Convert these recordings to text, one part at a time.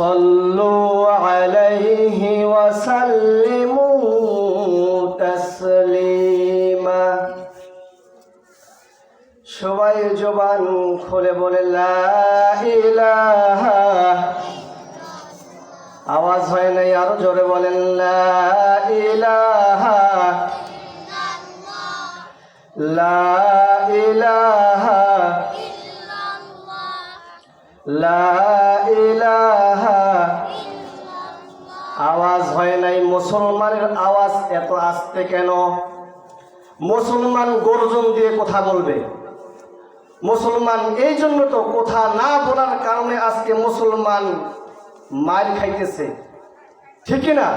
صلوا عليه وسلموا تسليما সবাই জবান খুলে বলে লা ইলাহা আওয়াজ হয় নাই আরো জোরে বলেন লা ইলাহা লা ইলাহা লা ইলাহা আওয়াজ হয় নাই। মুসলমানের আওয়াজ এত আসতে কেন? মুসলমান গর্জন দিয়ে কথা বলবে। মুসলমান এই জন্য তো কথা না বলার কারণে আজকে মুসলমান মার খাইতেছে। ঠিক না?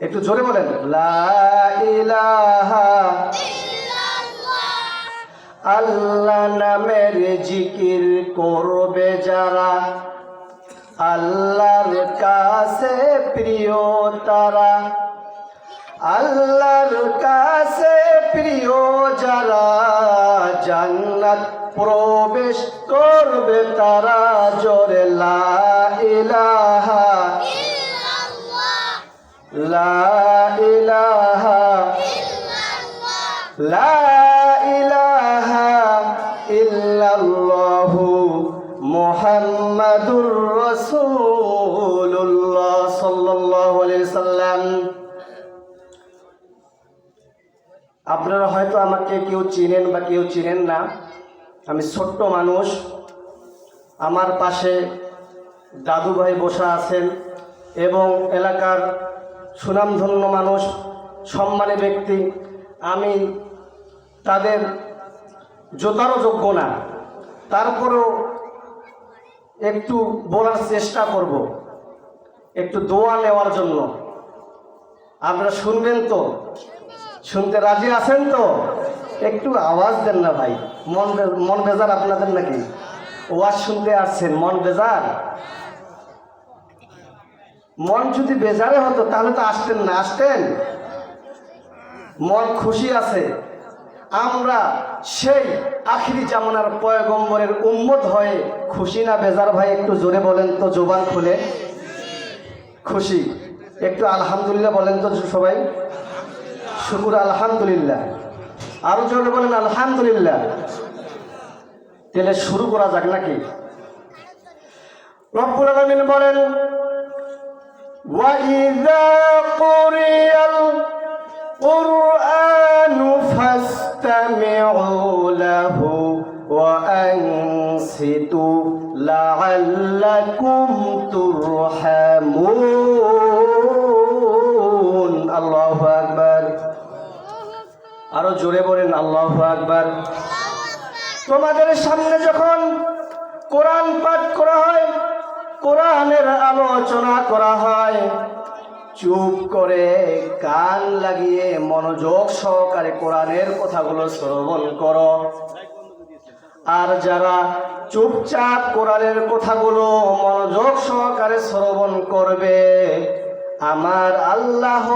একটু জোরে বলেন। আল্লাহ নামের জিকির করবে যারা। আল্লাহর কাছে প্রিয় তারা আল্লাহর কাছে প্রিয় যারা জান্নাত প্রবেশ করবে তারা জোরে লা ইলাহা লা ইলাহা লা হয়তো আমাকে কেউ চিনেন বা কেউ চিনেন না। আমি ছোট্ট মানুষ। আমার পাশে দাদু ভাই বসা আছেন এবং এলাকার সুনামধন্য মানুষ, সম্মানী ব্যক্তি। আমি তাদের জোতারও যোগ্য না। তারপরেও একটু বলার চেষ্টা করব। একটু দোয়া নেওয়ার জন্য। আপনারা শুনবেন তো? শুনতে রাজি আছেন তো? একটু আওয়াজ দেন না ভাই। মন মন বেজার আপনাদের নাকি? ওয়াজ শুনতে আসছেন, মন বেজার? মন যদি বেজারে হতো, তাহলে তো আসতেন না। আসতেন? মন খুশি আছে। আমরা সেই আখিরি জামানার পয়গম্বরের উম্মত হয়ে খুশি না বেজার? ভাই, একটু জোরে বলেন তো, জোবান খুলে। খুশি। একটু আলহামদুলিল্লাহ বলেন তো সবাই। শুকুর আলহামদুলিল্লাহ আরো জোরে বলেন আলহামদুলিল্লাহ তাহলে শুরু করা যাক নাকি রব্বুল আলামিন বলেন وَإِذَا قُرِئَ الْقُرْآنُ فَاسْتَمِعُوا لَهُ وَأَنصِتُوا لَعَلَّكُمْ تُرْحَمُونَ আরও জোরে বলেন, আল্লাহ আকবার। তোমাদের সামনে যখন কোরআন পাঠ করা হয়, কোরআনের আলোচনা করা হয়, চুপ করে কান লাগিয়ে মনোযোগ সহকারে কোরআনের কথাগুলো শ্রবণ করো। আর যারা চুপচাপ কোরআনের কথাগুলো মনোযোগ সহকারে শ্রবণ করবে, আমার আল্লাহ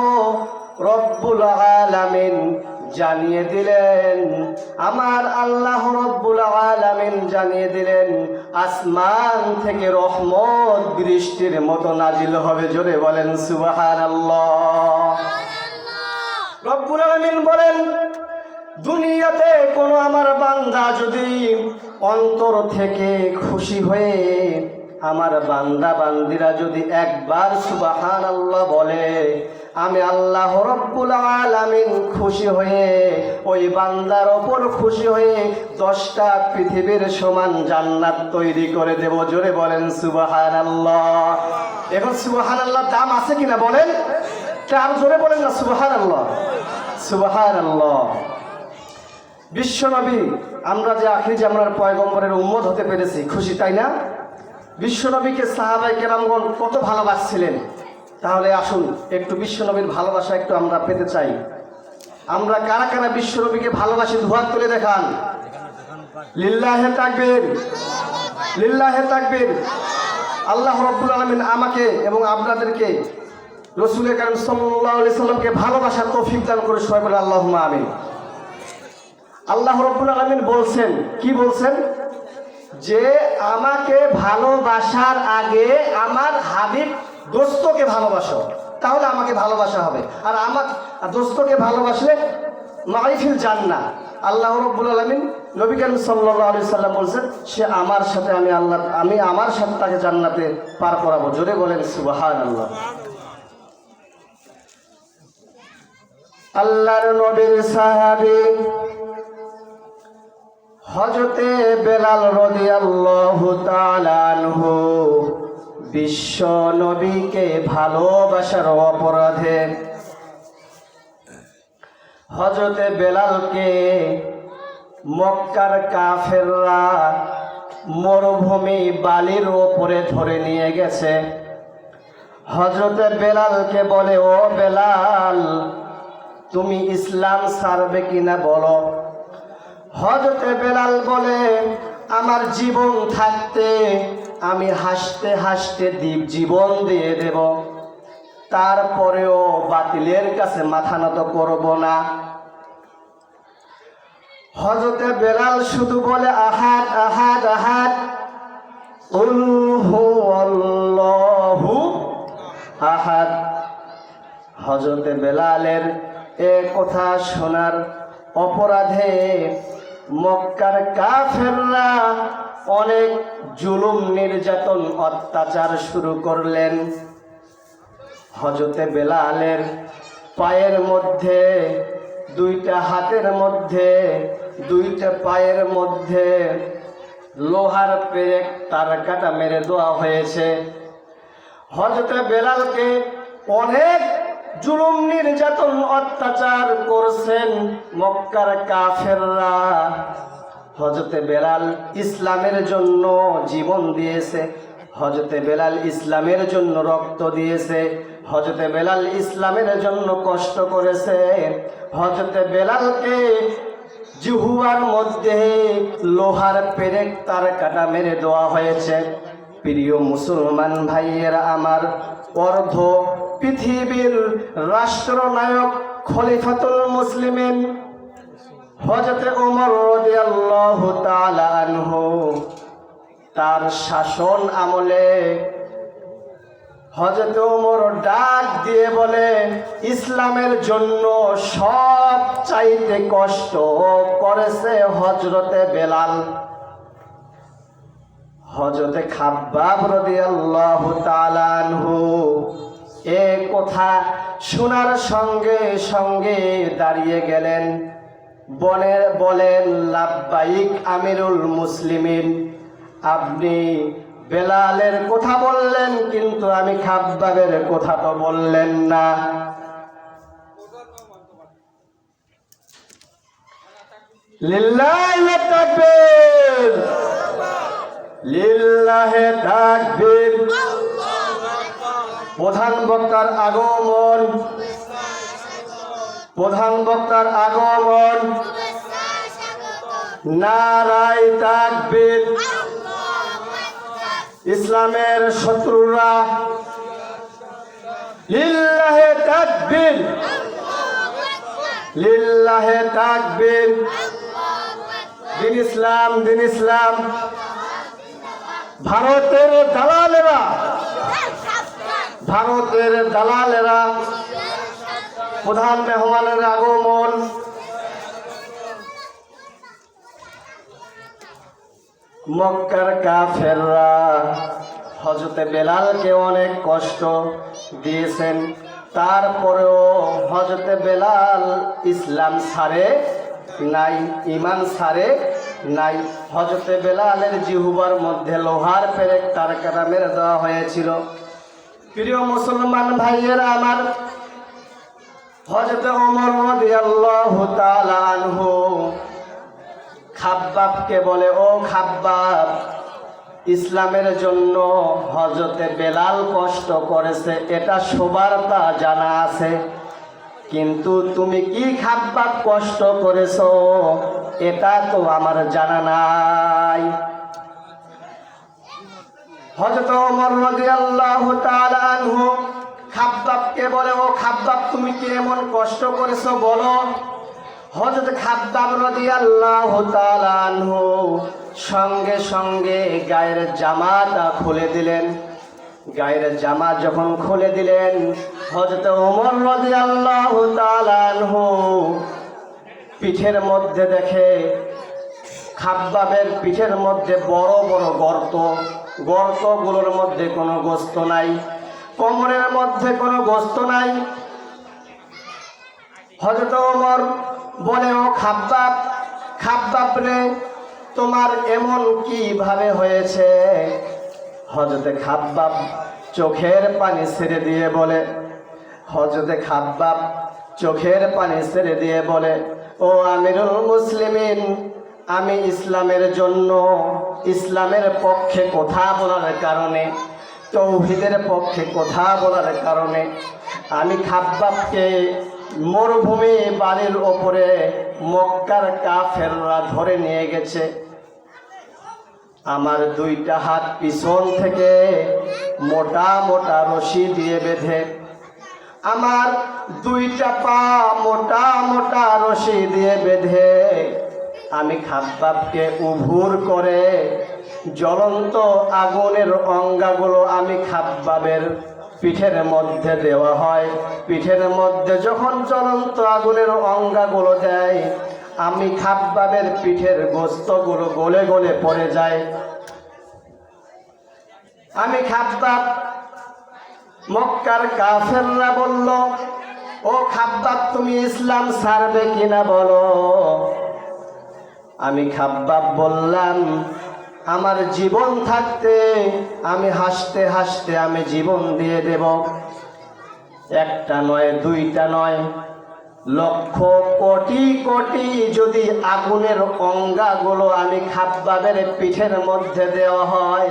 রব্বুল আলামিন জানিয়ে দিলেন, আমার আল্লাহ রব্বুল আলামিন জানিয়ে দিলেন, আসমান থেকে রহমত বৃষ্টির মতো নাজিল হবে, জোরে বলেন সুবহানাল্লাহ। রব্বুল আলামিন বলেন, দুনিয়াতে কোনো আমার বান্দা যদি অন্তর থেকে খুশি হয়ে আমার বান্দা বান্দিরা যদি একবার সুবাহান আল্লাহ বলে আমি আল্লাহ রব্বুল আলামিন খুশি হয়ে, ওই বান্দার ওপর খুশি হয়ে দশটা পৃথিবীর সমান জান্নাত তৈরি করে দেব। জোরে বলেন সুবাহান আল্লাহ এখন সুবাহান আল্লাহ দাম আছে কিনা বলেন? তা আর জোরে বলেন না সুবাহান আল্লাহ সুবাহান আল্লাহ বিশ্বনবী আমরা যে আখির যে আমরা পয়গম্বরের উম্মত হতে পেরেছি, খুশি, তাই না? বিশ্বনবীকে সাহাবাই কেরামগণ কত ভালোবাসছিলেন। তাহলে আসুন, একটু বিশ্বনবীর ভালোবাসা একটু আমরা পেতে চাই। আমরা কারা কারা বিশ্বনবীকে ভালোবাসি দুহাত তুলে দেখান। লিল্লাহে তাকবীর লিল্লাহে তাকবীর। আল্লাহ রব্বুল আলমিন আমাকে এবং আপনাদেরকে রসুল কারিম সাল্লাহ আলি সাল্লামকে ভালোবাসার তৌফিক দান করে সবাই বলে আল্লাহ আমিন। আল্লাহ রব্বুল আলমিন বলছেন, কি বলছেন? যে আমাকে ভালোবাসার আগে আমার হাবিব দোস্তকে ভালোবাসো, তাহলে আমাকে ভালোবাসা হবে। আর আমার দোস্তকে ভালোবাসলে মাইফিল জান্না আল্লাহ রব্বুল আলমিন নবী করিম সাল্লাহ সাল্লাম বলছেন, সে আমার সাথে আমি আল্লাহ, আমি আমার সাথে তাকে জান্নাতে পার করাবো। জোরে বলেন সুবাহান আল্লাহ আল্লাহর নবীর সাহাবী হজতে বেলাল রদিয়াল্লাহু তাআলা আনহু বিশ্ব নবীকে ভালোবাসার অপরাধে হজরতে বেলালকে মক্কার কাফেররা মরুভূমি বালির ওপরে ধরে নিয়ে গেছে। হজরতে বেলালকে বলে, ও বেলাল, তুমি ইসলাম ছাড়বে কিনা বলো? হজরতে বেলাল বলে, আমার জীবন থাকতে আমি হাসতে হাসতে দ্বীপ জীবন দিয়ে দেব। তারপরেও বাতিলের কাছে মাথা নত করব না। হজরতে বেলাল শুধু বলে, আহাদ আহাদ আহাদ। উলহু আল্লাহু আহাদ। হজরতে বেলালের এ কথা শোনার অপরাধে মক্কার কাফেররা অনেক জুলুম নির্যাতন অত্যাচার শুরু করলেন। হজরতে বেলালের পায়ের মধ্যে, দুইটা হাতের মধ্যে, দুইটা পায়ের মধ্যে লোহার পেরেক তার কাটা মেরে দেওয়া হয়েছে। হজরতে বেলালকে অনেক জুলুম নির্যাতন অত্যাচার করছেন মক্কার কাফেররা। হজরতে বেলাল ইসলামের জন্য জীবন দিয়েছে। হজরতে বেলাল ইসলামের জন্য রক্ত দিয়েছে। হজরতে বেলাল ইসলামের জন্য কষ্ট করেছে। হজরতে বেলালকে জিহুয়ার মধ্যে লোহার পেরেক তার কাটা মেরে দেওয়া হয়েছে। প্রিয় মুসলমান ভাইয়েরা আমার, অর্ধ পৃথিবীর রাষ্ট্রনায়ক খলিফাতুল মুসলিমিন হজরতে ওমর রাদিয়াল্লাহু তাআলা আনহু, তার শাসন আমলে হজরত ওমর ডাক দিয়ে বলে, ইসলামের জন্য সব চাইতে কষ্ট করেছে হজরতে বেলাল। হজরতে খাব্বাব রাদিয়াল্লাহু তাআলা আনহু এ কথা শোনার সঙ্গে সঙ্গে দাঁড়িয়ে গেলেন। বনে বলেন, লাব্বাইক আমিরুল মুসলিমিন। আপনি বেলালের কথা বললেন, কিন্তু আমি খাব্বাবের কথা তো বললেন না। প্রধান বক্তার আগমন প্রধান বক্তার আগমন। নারায় তাকবীর। ইসলামের শত্রুরা। লিল্লাহে তাকবীর। লিল্লাহে তাকবীর। দিন ইসলাম দিন ইসলাম। ভারতের দালালেরা। ভারতের দালালেরা। প্রধান মেহমানের আগমন মক্কার কাফেররা হজরতে বেলালকে অনেক কষ্ট দিয়েছেন তারপরেও হজরতে বেলাল ইসলাম সারে নাই, ইমান সারে নাই। হজরতে বেলালের জিহুবার মধ্যে লোহার পেরেক তার কাটা মেরে দেওয়া হয়েছিল। প্রিয় মুসলমান ভাইয়েরা আমার হজরত ওমর রাদিয়াল্লাহু তাআলা আনহু খাব্বাবকে বলে, ও খাব্বাব, ইসলামের জন্য হজরতে বেলাল কষ্ট করেছে, এটা সবার তা জানা আছে। কিন্তু তুমি কি খাব্বাব কষ্ট করেছ, এটা তো আমার জানা নাই। হযরত ওমর রাদিয়াল্লাহু তাআলা আনহু খাব্বাবকে বলে? ও খাব্বাব তুমি কি এমন কষ্ট করেছ? বলো। হযরত খাব্বাব রাদিয়াল্লাহু তাআলা আনহু সঙ্গে সঙ্গে গায়ের জামাটা খুলে দিলেন। গায়ের জামা যখন খুলে দিলেন হজরত ওমর রাদিয়াল্লাহু তাআলা আনহু পিঠের মধ্যে দেখে খাব্বাবের পিঠের মধ্যে বড় বড় গর্ত। গর্তগুলোর মধ্যে কোনো গোস্ত নাই। কোমরের মধ্যে কোনো গোস্ত নাই। হজরত ওমর বলে, ও খাব্বাব খাব্বাব রে তোমার এমন কীভাবে হয়েছে? হজরতে খাব্বাব চোখের পানি ছেড়ে দিয়ে বলে হজরতে খাব্বাব চোখের পানি ছেড়ে দিয়ে বলে, ও আমিরুল মুসলিমিন, আমি ইসলামের জন্য, ইসলামের পক্ষে কথা বলার কারণে তৌহিদের পক্ষে কথা বলার কারণে আমি খাব্বাবকে মরুভূমি বাড়ির ওপরে মক্কার কাফেররা ধরে নিয়ে গেছে। আমার দুইটা হাত পিছন থেকে মোটা মোটা রশি দিয়ে বেঁধে, আমার দুইটা পা মোটা মোটা রশি দিয়ে বেঁধে, আমি খাব্বাবকে উভুর করে জ্বলন্ত আগুনের অঙ্গাগুলো আমি খাব্বাবের পিঠের মধ্যে দেওয়া হয়। পিঠের মধ্যে যখন জ্বলন্ত আগুনের অঙ্গাগুলো দেয়, আমি খাব্বাবের পিঠের গোস্তগুলো গলে গলে পড়ে যায়। আমি খাব্বাব, মক্কার কাফেররা বলল, ও খাব্বাব, তুমি ইসলাম ছাড়বে কিনা বলো? আমি খাব্বাব বললাম আমার জীবন থাকতে আমি হাসতে হাসতে আমি জীবন দিয়ে দেব। একটা নয়, দুইটা নয়, লক্ষ কোটি কোটি যদি আগুনের অঙ্গাগুলো আমি খাব্বাবের পিঠের মধ্যে দেওয়া হয়,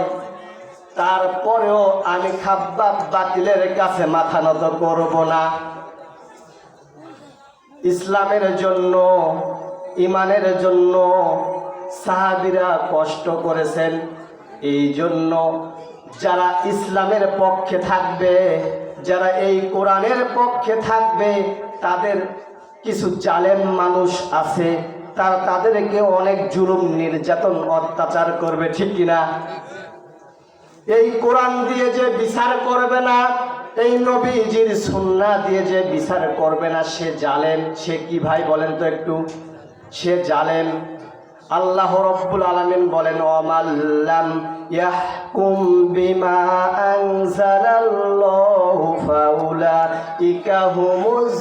তারপরেও আমি খাব্বাব বাতিলের কাছে মাথা নত করব না। ইসলামের জন্য, ইমানের জন্য সাহাবিরা কষ্ট করেছেন। এই জন্য যারা ইসলামের পক্ষে থাকবে, যারা এই কোরআনের পক্ষে থাকবে, তাদের কিছু জালেম মানুষ আছে, তারা তাদেরকে অনেক জুলুম, নির্যাতন, অত্যাচার করবে, ঠিক কিনা? এই কোরআন দিয়ে যে বিচার করবে না, এই নবীজির সুন্না দিয়ে যে বিচার করবে না, সে জালেম, সে কি ভাই বলেন তো একটু? সে জালেম আল্লাহ রব্বুল আলামিন বলেন ওমাল্লাম ইয়াহকুম বিমা আনজালাল্লাহু ফাউলাইকা হুমুজ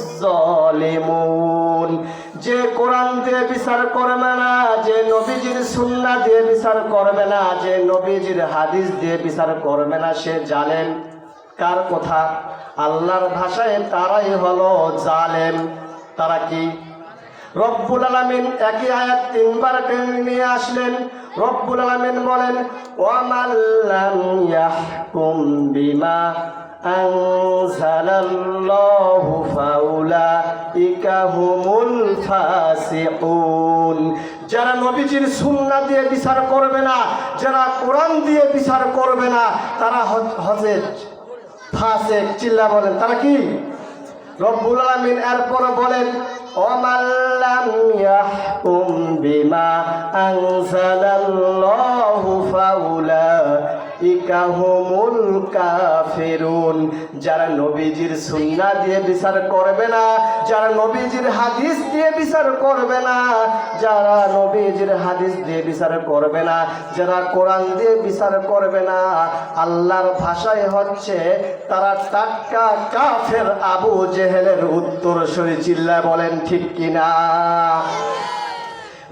যে কোরআন দিয়ে বিচার করবে না, যে নবীজির সুন্নাহ দিয়ে বিচার করবে না, যে নবীজির হাদিস দিয়ে বিচার করবে না, সে জালেম। কার কথা? আল্লাহর ভাষায় তারাই হলো জালেম। তারা কি? রব্বুল আলামিন একই আয়াত তিনবার টেনে নিয়ে আসলেন। রব্বুল আলামিন বলেন ওয়ামাল্লাম ইয়াহকুম বিমা যারা নবীজির সুন্নাহ দিয়ে বিচার করবে না, যারা কোরআন দিয়ে বিচার করবে না, তারা হজে ফাসেক চিল্লা বলেন। তারা কি? রব্বুল আলামিন এরপর বলেন ওমাল্লাম ইয়াহকুম বিমা আনজালাল্লাহু যারা নবীজির সুন্নাহ দিয়ে বিচার করবে না, যারা নবীজির হাদিস দিয়ে বিচার করবে না, যারা নবীজির হাদিস দিয়ে বিচার করবে না, যারা কোরআন দিয়ে বিচার করবে না, আল্লাহর ভাষায় হচ্ছে তারা টাটকা কাফের আবু জেহেলের উত্তর সরি চিল্লা বলেন, ঠিক কিনা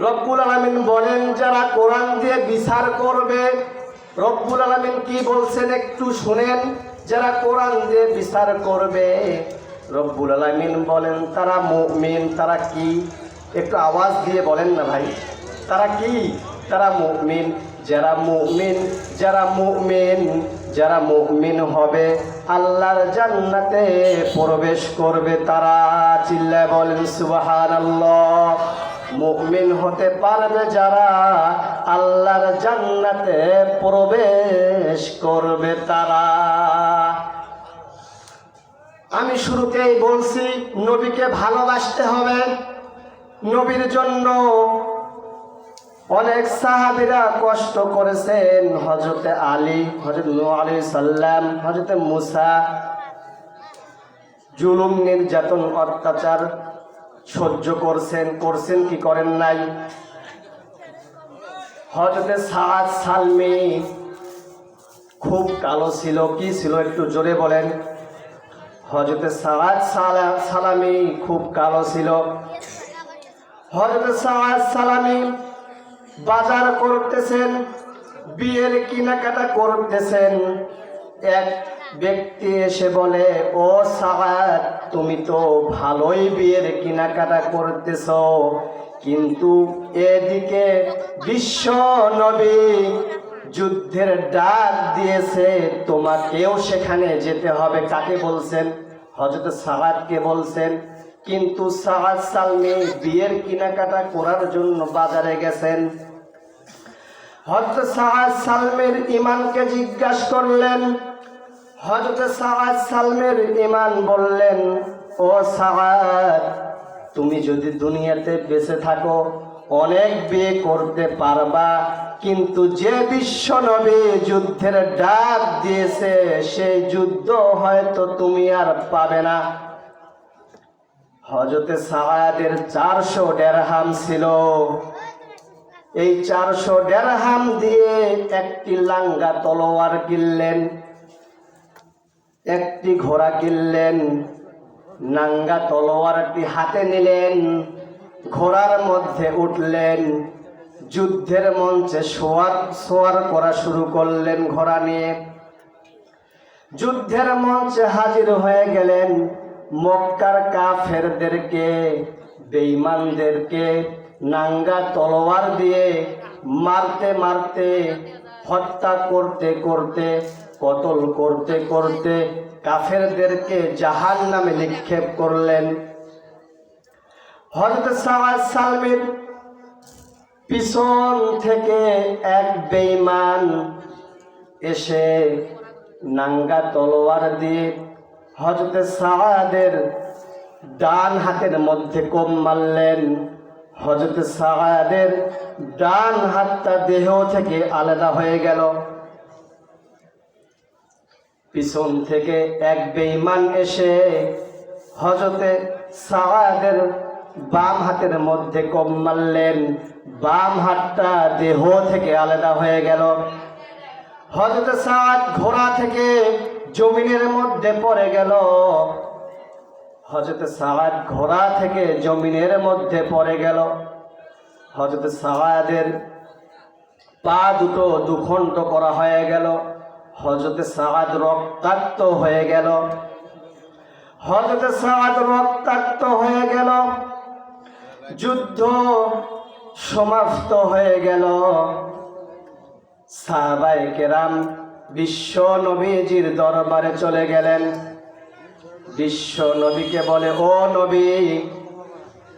রব্বুল আলমিন বলেন, যারা কোরআন দিয়ে বিচার করবে রব্বুল আলমিন কি বলছেন একটু শুনেন। যারা কোরআন দিয়ে বিচার করবে, রব্বুল আলমিন বলেন, তারা মুমিন, তারা কি? একটু আওয়াজ দিয়ে বলেন না ভাই। তারা কি? তারা মুমিন। যারা মুমিন যারা মুমিন যারা মুমিন হবে, আল্লাহর জান্নাতে প্রবেশ করবে তারা। চিল্লায় বলেন, সুবহানাল্লাহ। মুমিন হতে পারবে যারা আল্লাহর জান্নাতে প্রবেশ করবে তারা। আমি শুরুতেই বলছি, নবীকে ভালোবাসতে হবে। নবীর জন্য অনেক সাহাবিরা কষ্ট করেছেন। হজরতে আলী হজরত নূ আলী সাল্লাম হজরতে মুসা। জুলুম, নির্যাতন, অত্যাচার সহ্য করছেন করছেন কি করেন নাই? হজরতে সাদ সালমি খুব কালো ছিল, কি ছিল একটু জোরে বলেন? হজরতে সালা, সালামি খুব কালো ছিল। হজরতে সাদ সালামি বাজার করতেছেন, বিয়ের কেনাকাটা করতেছেন। এক ব্যক্তি এসে বলে, ও সাহাদ তুমি তো ভালোই বিয়ের কেনাকাটা করতেছ। কিন্তু এদিকে বিশ্ব নবী যুদ্ধের ডাক দিয়েছে, তোমাকেও সেখানে যেতে হবে। কাকে বলছেন? হজরত সাহাদকে বলছেন। কিন্তু সাহাদ সালমে বিয়ের কেনাকাটা করার জন্য বাজারে গেছেন। হজরত সাহাদ সালমের ইমানকে জিজ্ঞাসা করলেন হজরত সাহাদ সালমের ইমান বললেন, ও সাহাদ তুমি যদি দুনিয়াতে বেঁচে থাকো, অনেক বিয়ে করতে পারবা, কিন্তু যে বিশ্ব নবী যুদ্ধের ডাক দিয়েছে সেই যুদ্ধ হয়তো তুমি আর পাবে না। হজরতে সাহাদের চারশো দেড়হাম ছিল। এই চারশো ডেরহাম দিয়ে একটি লাঙ্গা তলোয়ার কিনলেন। একটি ঘোড়া কিনলেন, নাঙ্গা তলোয়ারটি হাতে নিলেন, ঘোড়ার মধ্যে উঠলেন, যুদ্ধের মঞ্চে সোয়ার সোয়ার করা শুরু করলেন ঘোড়া নিয়ে। যুদ্ধের মঞ্চে হাজির হয়ে গেলেন মক্কার কাফেরদেরকে, বেঈমানদেরকে, নাঙ্গা তলোয়ার দিয়ে মারতে মারতে, হত্যা করতে করতে কতল করতে করতে কাফেরদেরকে জাহান নামে নিক্ষেপ করলেন। হজরত পিছন থেকে এক বেঈমান এসে নাঙ্গা তলোয়ার দিয়ে হজরতে সাহাদের ডান হাতের মধ্যে কম মারলেন। হজরতে সাহাদের ডান হাতটা দেহ থেকে আলাদা হয়ে গেল। পিছন থেকে এক বেঈমান এসে হজরতে সাহাদের বাম হাতের মধ্যে কম মারলেন। বাম হাতটা দেহ থেকে আলাদা হয়ে গেল। হজরত সাদ ঘোড়া থেকে জমিনের মধ্যে পড়ে গেল। হজরত সাদ ঘোড়া থেকে জমিনের মধ্যে পড়ে গেল। হজরত সাহাদের পা দুটো দুখণ্ড করা হয়ে গেল। হজরত সাদ রক্তাক্ত হয়ে গেল। হজরত সাদ রক্তাক্ত হয়ে গেল। যুদ্ধ সমাপ্ত হয়ে গেল। সাহাবাই কেরাম বিশ্ব নবীজির দরবারে চলে গেলেন। বিশ্ব নবীকে বলে, ও নবী,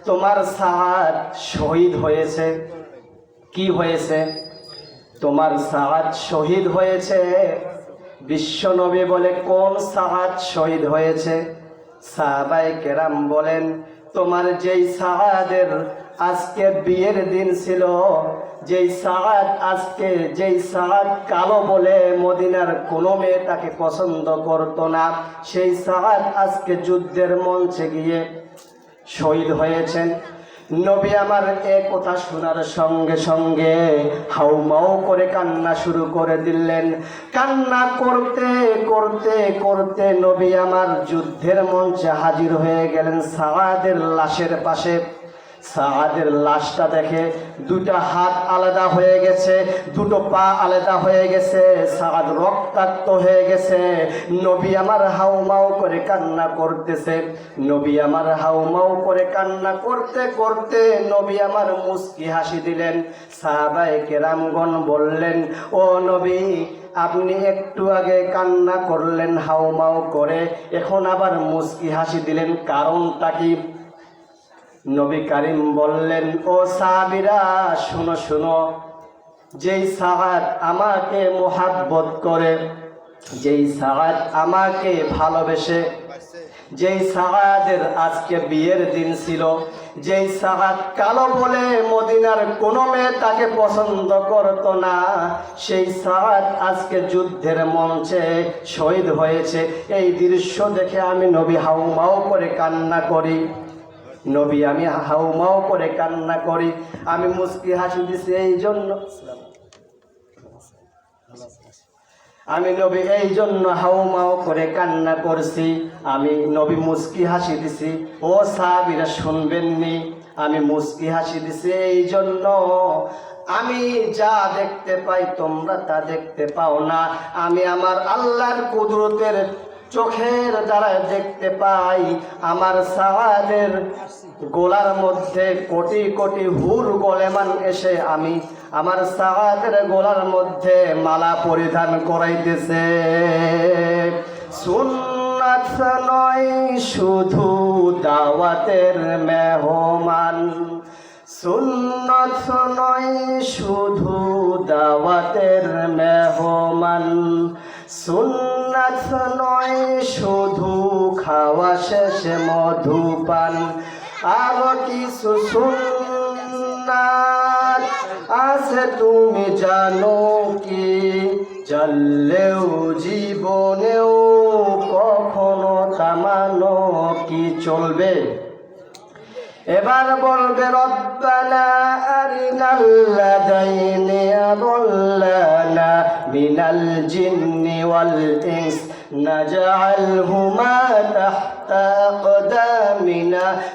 তোমার সাহাদ শহীদ হয়েছে। কি হয়েছে? তোমার সাহাদ শহীদ হয়েছে। বিশ্ব নবী বলে কোন সাহাদ শহীদ হয়েছে? সাহাবাই কেরাম বলেন, তোমার যেই সাহাদের আজকে বিয়ের দিন ছিল, যেই সাহাদ আজকে, যেই সাহাদ কালো বলে মদিনার কোনো মেয়ে তাকে পছন্দ করতো না, সেই সাহাদ আজকে যুদ্ধের মঞ্চে গিয়ে শহীদ হয়েছেন। নবী আমার এ কথা শোনার সঙ্গে সঙ্গে হাউমাউ করে কান্না শুরু করে দিলেন। কান্না করতে করতে করতে নবী আমার যুদ্ধের মঞ্চে হাজির হয়ে গেলেন সাওয়াদের লাশের পাশে। সাহাদের লাশটা দেখে দুটা হাত আলাদা হয়ে গেছে, দুটো পা আলাদা হয়ে গেছে সাদ রক্তাক্ত হয়ে গেছে। নবী আমার হাউমাউ করে কান্না করতেছে, নবী আমার হাউমাউ করে কান্না করতে করতে নবী আমার মুস্কি হাসি দিলেন। সাহাবায়ে কেরামগণ বললেন, ও নবী, আপনি একটু আগে কান্না করলেন হাউমাউ করে, এখন আবার মুস্কি হাসি দিলেন, কারণটা কি? নবী কারিম বললেন, ও সাহাবিরা, শুনো শুনো। যেই সাহাদ আমাকে মোহাব্বত করে, যেই সাহাদ আমাকে ভালোবেসে, যেই সাহাদের আজকে বিয়ের দিন ছিল, যেই সাহাদ কালো বলে মদিনার কোনো মেয়ে তাকে পছন্দ করত না, সেই সাহাদ আজকে যুদ্ধের মঞ্চে শহীদ হয়েছে। এই দৃশ্য দেখে আমি নবী হাউমাউ করে কান্না করি। নবী, আমি হাউমাউ করে কান্না করি, আমি মুস্কি হাসি দিছি এই জন্য আমি নবী এই জন্য হাউমাউ করে কান্না করছি, আমি নবী মুস্কি হাসি দিছি, ও সাহাবিরা শুনবেননি, আমি মুস্কি হাসি দিছি এই জন্য আমি যা দেখতে পাই তোমরা তা দেখতে পাও না, আমি আমার আল্লাহর কুদরতের চোখের দ্বারা দেখতে পাই, আমার সাহাদের গোলার মধ্যে কোটি কোটি হুর গোলেমান এসে আমি, আমার সাহাদের গোলার মধ্যে মালা পরিধান করাইতেছে। সুন্নাত নয়, শুধু দাওয়াতের মেহমান। সুন্নত নয়, শুধু দাওয়াতের মেহমান। সুন্নাত নয়, শুধু খাওয়া শেষে মধুপান। আর কিছু সুন্নাত আছে, তুমি জানো কি? চললেও জীবনেও কখনো তামানো কি চলবে? এবার বলবে রব্বানা আদল্লানা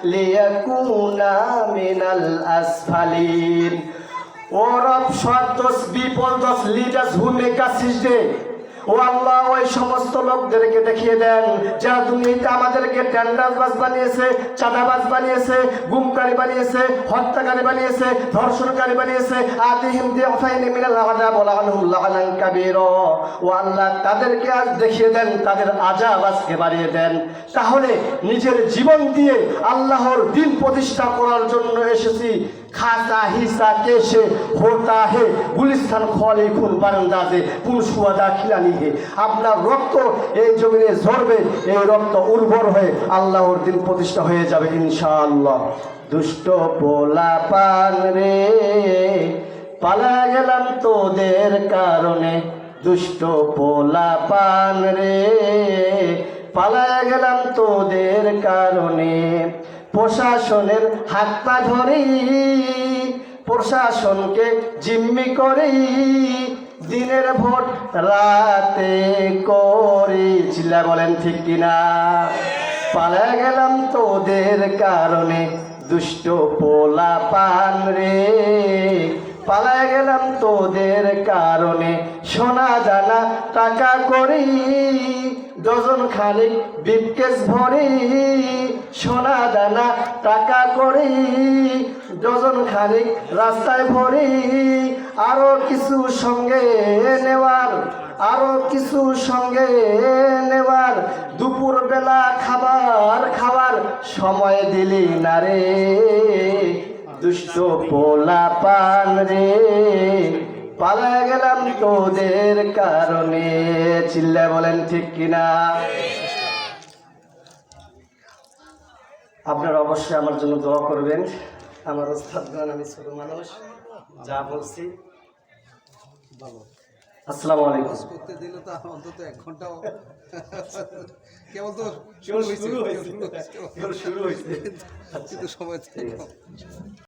লিয়াকুনা মিনাল আসফালিন। ও রব আস সিজদে ও আল্লাহ, ওই সমস্ত লোকদেরকে দেখিয়ে দেন, যারা দুনিয়াতে আমাদেরকে টেন্ডারবাজ বানিয়েছে, চাঁদাবাজ বানিয়েছে, গুমকারী বানিয়েছে, হত্যাকারী বানিয়েছে, ধর্ষণকারী বানিয়েছে আদিহিম দিয়ে অফাইনি মিনাল আদা বলা লাহানান কাবীর। ও আল্লাহ, তাদেরকে আজ দেখিয়ে দেন, তাদের আজাব আজকে বাড়িয়ে দেন। তাহলে নিজের জীবন দিয়ে আল্লাহর দিন প্রতিষ্ঠা করার জন্য এসেছি। খাতা হিসা কেসে হোতা হে, গুলিস্তান খলে খুন বারান্দাজে, কোন সুয়াদা খিলানি হে। আপনার রক্ত এই জমিনে ঝরবে, এই রক্ত উর্বর হয়ে আল্লাহর দিন প্রতিষ্ঠা হয়ে যাবে ইনশাআল্লাহ। দুষ্ট পোলা পান রে, পালা গেলাম তোদের কারণে। দুষ্ট পোলা পান রে, পালা গেলাম তোদের কারণে। প্রশাসনের হাত পা ধরি, প্রশাসনকে জিম্মি করি, দিনের ভোট রাতে করি চিল্লা বলেন ঠিক কিনা? পালা গেলাম তোদের কারণে, দুষ্ট পোলা পান রে। পালা গেলাম তোদের কারণে। সোনা জানা টাকা করি, ডজন খানিক বিপকেস ভরি। সোনা দানা টাকা করি, ডজন খানিক রাস্তায় ভরি। আরও কিছু সঙ্গে নেওয়ার, আরও কিছু সঙ্গে নেওয়ার। দুপুর বেলা খাবার খাবার সময় দিলি না রে। দুষ্ট পোলা পান রে। পালা গেলাম তোদের কারণে। চিল্লা বলেন ঠিক কিনা? আপনারা অবশ্যই আমার জন্য দোয়া করবেন। আমার ওস্তাদগণ আমি ছোট মানুষ যা বলছি। আসসালামু আলাইকুম। করতে দিলে তো অন্তত এক ঘন্টাও কেবল তো শুরু হয়েছে। শুরু হয়েছে। কিন্তু সময়